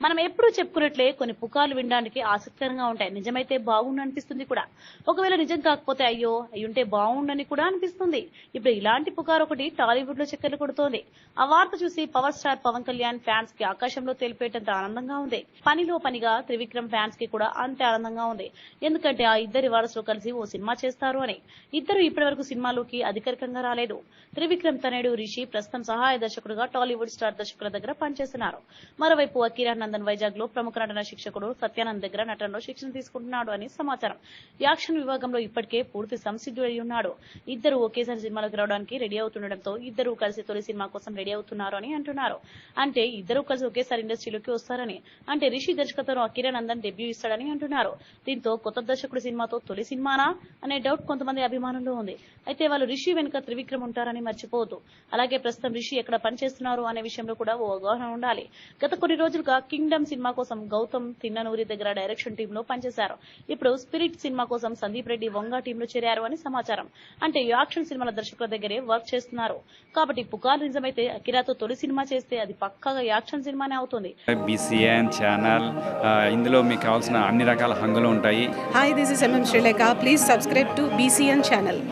మనం ఎప్పుడూ చెప్పుకున్నట్లే కొన్ని పుకార్లు వినడానికి ఆసక్తికరంగా ఉంటాయి. నిజమైతే బాగుండు అనిపిస్తుంది కూడా. ఒకవేళ నిజం కాకపోతే అయ్యో అయ్యుంటే బాగుండని కూడా అనిపిస్తుంది. ఇప్పుడు ఇలాంటి పుకార్ ఒకటి టాలీవుడ్లో చక్కర్లు కొడుతోంది. ఆ వార్త చూసి పవర్ స్టార్ పవన్ కళ్యాణ్ ఫ్యాన్స్కి ఆకాశంలో తెలిపేటంత ఆనందంగా ఉంది. పనిలో పనిగా త్రివిక్రమ్ ఫ్యాన్స్కి కూడా అంతే ఆనందంగా ఉంది. ఎందుకంటే ఆ ఇద్దరి వారసులు కలిసి ఓ సినిమా చేస్తారు అని. ఇద్దరు ఇప్పటి వరకు సినిమాలోకి అధికారికంగా రాలేదు. త్రివిక్రమ్ తనయుడు రిషి ప్రస్తుతం సహాయ దర్శకుడుగా టాలీవుడ్ స్టార్ దర్శకుల దగ్గర పనిచేస్తున్నారు. మరోవైపు అకీరా నందన్ వైజాగ్లో ప్రముఖ నటన శిక్షకుడు సత్యానంద్ దగ్గర నటనలో శిక్షణ తీసుకుంటున్నాడు అని సమాచారం. యాక్షన్ విభాగంలో ఇప్పటికే పూర్తి సంసిద్ధుడై ఉన్నాడు. ఇద్దరు ఒకేసారి సినిమాలోకి రావడానికి రెడీ అవుతుండటంతో ఇద్దరు కలిసి తొలి సినిమా కోసం రెడీ అవుతున్నారు అని అంటున్నారు. అంటే ఇద్దరు కలిసి ఒకేసారి ఇండస్ట్రీలోకి వస్తారని అంటే రిషి దర్శకత్వంలో అకిరా నందన్ డెబ్యూ ఇస్తాడని అంటున్నారు. దీంతో కొత్త దర్శకుడు సినిమాతో తొలి సినిమానా అనే డౌట్ కొంతమంది అభిమానుల్లో ఉంది. అయితే వాళ్ళు రిషి వెనుక త్రివిక్రమ్ ఉంటారని మర్చిపోవద్దు. అలాగే ప్రస్తుతం రిషి ఎక్కడ పనిచేస్తున్నారు అనే విషయంలో కూడా ఓ అవగాహన ఉండాలి. గత కొన్ని రోజులుగా కింగ్డమ్ సినిమా కోసం గౌతమ్ తిన్ననూరి దగ్గర డైరెక్షన్ టీమ్లో పనిచేశారు. ఇప్పుడు స్పిరిట్ సినిమా కోసం సందీప్ రెడ్డి వంగా టీమ్లో చేరారు అని సమాచారం. అంటే యాక్షన్ సినిమాల దర్శకుల దగ్గరే వర్క్ చేస్తున్నారు. కాబట్టి పుకార్లు నిజమైతే అకిరాతో తొలి సినిమా చేస్తే అది పక్కాగా యాక్షన్ సినిమానే అవుతుంది. బీసీఎన్ ఛానల్ ఇందులో మీకు కావాల్సిన అన్ని రకాల హంగులు ఉంటాయి. Hi, this is MM Sri Lanka. Please subscribe to BCN channel.